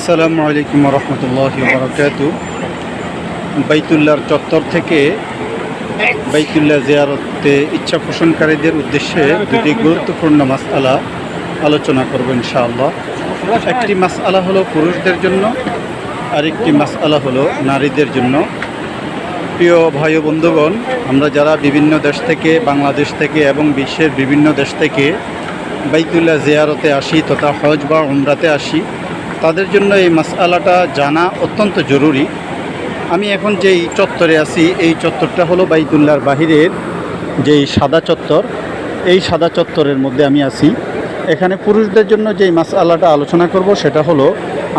আসসালামু আলাইকুম রহমতুল্লাহ বরকাত। বাইতুল্লাহর চত্বর থেকে বাইতুল্লাহ জিয়ারতে ইচ্ছা পোষণকারীদের উদ্দেশ্যে দুটি গুরুত্বপূর্ণ মাসআলা আলোচনা করব ইনশাআল্লাহ। একটি মাসআলা হলো পুরুষদের জন্য, আরেকটি মাসআলা হলো নারীদের জন্য। প্রিয় ভাই বন্ধুগণ, আমরা যারা বিভিন্ন দেশ থেকে, বাংলাদেশ থেকে এবং বিশ্বের বিভিন্ন দেশ থেকে বাইতুল্লাহ জিয়ারতে আসি তথা হজ বা উমরাতে আসি তাদের জন্য এই মাসআলাটা জানা অত্যন্ত জরুরি। আমি এখন যেই চত্বরে আছি, এই চত্বরটা হলো বাইতুল্লাহর বাহিরের যেই সাদা চত্বর, এই সাদা চত্বরের মধ্যে আমি আছি। এখানে পুরুষদের জন্য যেই মাসআলাটা আলোচনা করব সেটা হলো,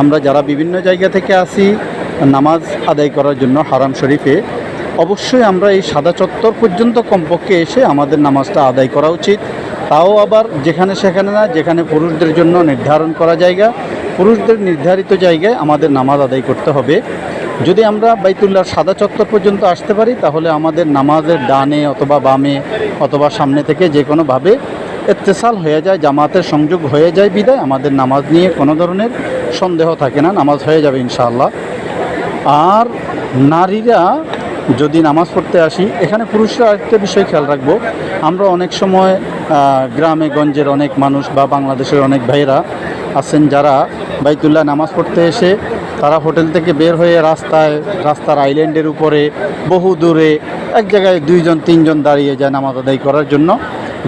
আমরা যারা বিভিন্ন জায়গা থেকে আসি নামাজ আদায় করার জন্য হারাম শরীফে, অবশ্যই আমরা এই সাদা চত্বর পর্যন্ত কমপক্ষে এসে আমাদের নামাজটা আদায় করা উচিত। তাও আবার যেখানে সেখানে না, যেখানে পুরুষদের জন্য নির্ধারণ করা জায়গা পুরুষদের নির্ধারিত জায়গায় আমাদের নামাজ আদায় করতে হবে। যদি আমরা বাইতুল্লাহর সাদা চত্বর পর্যন্ত আসতে পারি, তাহলে আমাদের নামাজের ডানে অথবা বামে অথবা সামনে থেকে যে কোনোভাবে এত্তেসাল হয়ে যায়, জামাতের সংযোগ হয়ে যায় বিদায়। আমাদের নামাজ নিয়ে কোনো ধরনের সন্দেহ থাকে না, নামাজ হয়ে যাবে ইনশাআল্লাহ। আর নারীরা যদি নামাজ পড়তে আসি, এখানে পুরুষরা আরেকটা বিষয় খেয়াল রাখব। আমরা অনেক সময় গ্রামে, গঞ্জের অনেক মানুষ বা বাংলাদেশের অনেক ভাইয়েরা আছেন যারা বাইতুল্লাহ নামাজ পড়তে এসে, তারা হোটেল থেকে বের হয়ে রাস্তায়, রাস্তার আইল্যান্ডের উপরে, বহু দূরে, এক জায়গায় দুইজন, তিনজন দাঁড়িয়ে যায় নামাজ আদায় করার জন্য।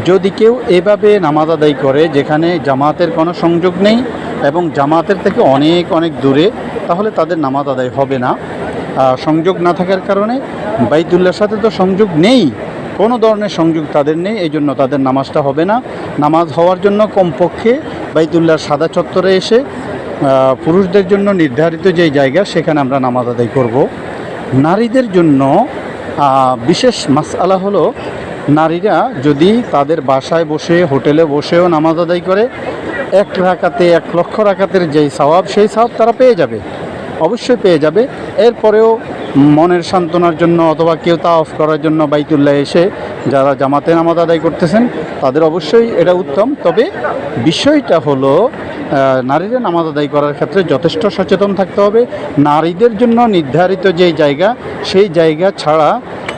যদি কেউ এভাবে নামাজ আদায় করে, যেখানে জামাতের কোনো সংযোগ নেই এবং জামাতের থেকে অনেক অনেক দূরে, তাহলে তাদের নামাজ আদায় হবে না। সংযোগ না থাকার কারণে বাইতুল্লাহর সাথে তো সংযোগ নেই। কোনো ধরনের সংযোগ তাদের নেই এই জন্য তাদের নামাজটা হবে না। নামাজ হওয়ার জন্য কমপক্ষে বাইতুল্লাহর সাদা চত্বরে এসে পুরুষদের জন্য নির্ধারিত যে জায়গা, সেখানে আমরা নামাজ আদায় করব। নারীদের জন্য বিশেষ মাসআলা হলো, নারীরা যদি তাদের বাসায় বসে, হোটেলে বসেও নামাজ আদায় করে, এক রাকাতে, এক লক্ষ রাকাতের যেই সওয়াব, সেই সওয়াব তারা পেয়ে যাবে। অবশ্যই পেয়ে যাবে। এরপরেও মনের সান্ত্বনার জন্য অথবা কেউ তা অফ করার জন্য বাইতুল্লাহ এসে যারা জামাতে নামাজ আদায় করতেছেন, তাদের অবশ্যই এটা উত্তম। তবে বিষয়টা হলো নারীরা নামাজ আদায় করার ক্ষেত্রে যথেষ্ট সচেতন থাকতে হবে। নারীদের জন্য নির্ধারিত যে জায়গা, সেই জায়গা ছাড়া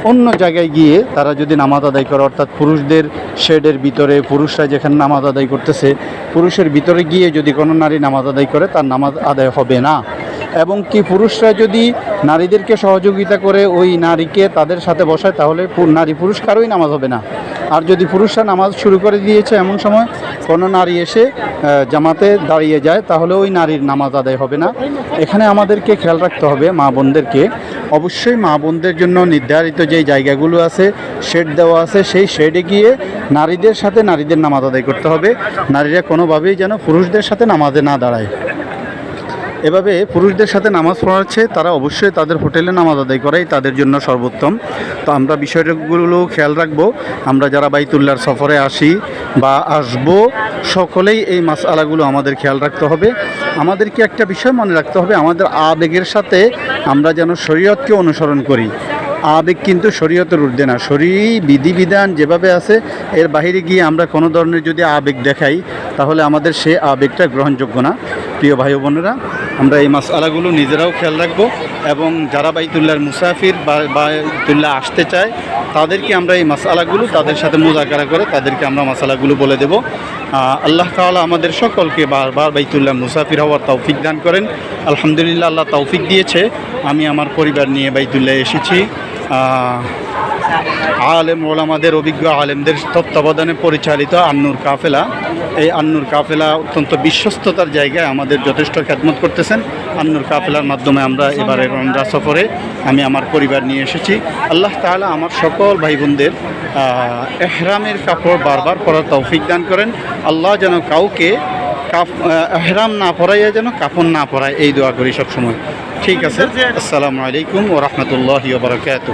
অন্য জায়গায় গিয়ে তারা যদি নামাজ আদায় করে, অর্থাৎ পুরুষদের শেডের ভিতরে, পুরুষরা যেখানে নামাজ আদায় করতেছে, পুরুষের ভিতরে গিয়ে যদি কোনো নারী নামাজ আদায় করে, তার নামাজ আদায় হবে না। এবং কি পুরুষরা যদি নারীদেরকে সহযোগিতা করে ওই নারীকে তাদের সাথে বসায়, তাহলে নারী পুরুষ কারোই নামাজ হবে না। আর যদি পুরুষরা নামাজ শুরু করে দিয়েছে এমন সময় কোনো নারী এসে জামাতে দাঁড়িয়ে যায়, তাহলে ওই নারীর নামাজ আদায় হবে না। এখানে আমাদেরকে খেয়াল রাখতে হবে মা বোনদেরকে। অবশ্যই মা বোনদের জন্য নির্ধারিত যেই জায়গাগুলো আছে শেড দেওয়া আছে, সেই শেডে গিয়ে নারীদের সাথে নারীদের নামাজ আদায় করতে হবে। নারীরা কোনোভাবেই যেন পুরুষদের সাথে নামাজে না দাঁড়ায়। এভাবে পুরুষদের সাথে নামাজ পড়াচ্ছে, তারা অবশ্যই তাদের হোটেলে নামাজ আদায় করাই তাদের জন্য সর্বোত্তম। তো আমরা বিষয়গুলো খেয়াল রাখব। আমরা যারা বাইতুল্লার সফরে আসি বা আসব, সকলেই এই মাসআলাগুলো আমাদের খেয়াল রাখতে হবে। আমাদেরকে একটা বিষয় মনে রাখতে হবে, আমাদের আবেগের সাথে আমরা যেন শরীয়তকে অনুসরণ করি। আবেগ কিন্তু শরীয়তের ঊর্ধ্বে না শরী বিধিবিধান যেভাবে আছে, এর বাইরে গিয়ে আমরা কোনো ধরনের যদি আবেগ দেখাই তাহলে আমাদের সে আবেগটা গ্রহণযোগ্য না। প্রিয় ভাই বোনেরা, আমরা এই মাসআলাগুলো নিজেরাও খেয়াল রাখব এবং যারা বাইতুল্লাহর মুসাফির বা বাইতুল্লাহ আসতে চায়, তাদেরকে আমরা এই মাসআলাগুলো তাদের সাথে মোজাকারা করে তাদেরকে আমরা মাসালাগুলো বলে দেব। আল্লাহ তাআলা আমাদের সকলকে বারবার বাইতুল্লাহ মুসাফির হওয়ার তৌফিক দান করেন। আলহামদুলিল্লাহ আল্লাহ তৌফিক দিয়েছে। আমি আমার পরিবার নিয়ে বাইতুল্লাহ এসেছি। আলেম ওলামাদের, অভিজ্ঞ আলেমদের তত্ত্বাবধানে পরিচালিত আন্নুর কাফেলা। এই আন্নুর কাফেলা অত্যন্ত বিশ্বস্ততার জায়গায় আমাদের যথেষ্ট খ্যাতমত করতেছেন। আন্নুর কাফেলার মাধ্যমে আমরা এবারে রমজা সফরে আমি আমার পরিবার নিয়ে এসেছি। আল্লাহ তাআলা আমার সকল ভাই বোনদের এহরামের কাপড় বারবার পরার তৌফিক দান করেন। আল্লাহ যেন কাউকে কাফ এহরাম না পরাইয়া যেন কাফন না পরায় এই দোয়া করি সবসময়। ঠিক আছে আসসালামু আলাইকুম ও রহমতুল্লাহি বারকাত